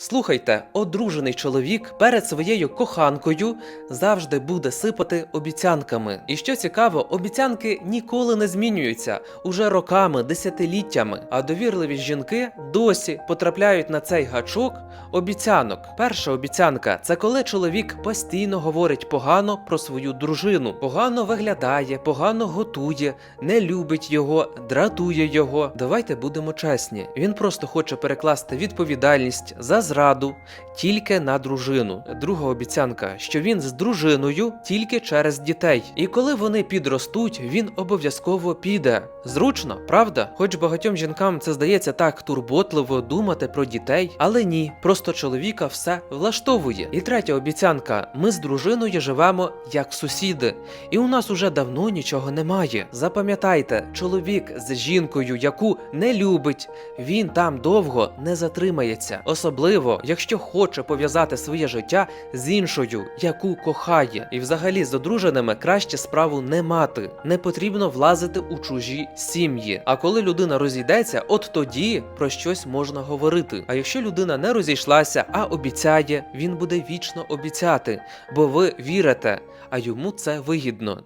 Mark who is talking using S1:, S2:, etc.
S1: Слухайте, одружений чоловік перед своєю коханкою завжди буде сипати обіцянками. І що цікаво, обіцянки ніколи не змінюються уже роками, десятиліттями. А довірливі жінки досі потрапляють на цей гачок обіцянок. Перша обіцянка це коли чоловік постійно говорить погано про свою дружину, погано виглядає, погано готує, не любить його, дратує його. Давайте будемо чесні. Він просто хоче перекласти відповідальність за casado тільки на дружину. Друга обіцянка, що він з дружиною тільки через дітей. І коли вони підростуть, він обов'язково піде. Зручно, правда? Хоч багатьом жінкам це здається так турботливо думати про дітей, але ні, просто чоловіка все влаштовує. І третя обіцянка: ми з дружиною живемо як сусіди, і у нас уже давно нічого немає. Запам'ятайте, чоловік з жінкою, яку не любить, він там довго не затримається, особливо якщо хоче пов'язати своє життя з іншою, яку кохає. І взагалі з одруженими краще справу не мати. Не потрібно влазити у чужі сім'ї. А коли людина розійдеться, от тоді про щось можна говорити. А якщо людина не розійшлася, а обіцяє, він буде вічно обіцяти, бо ви вірите, а йому це вигідно.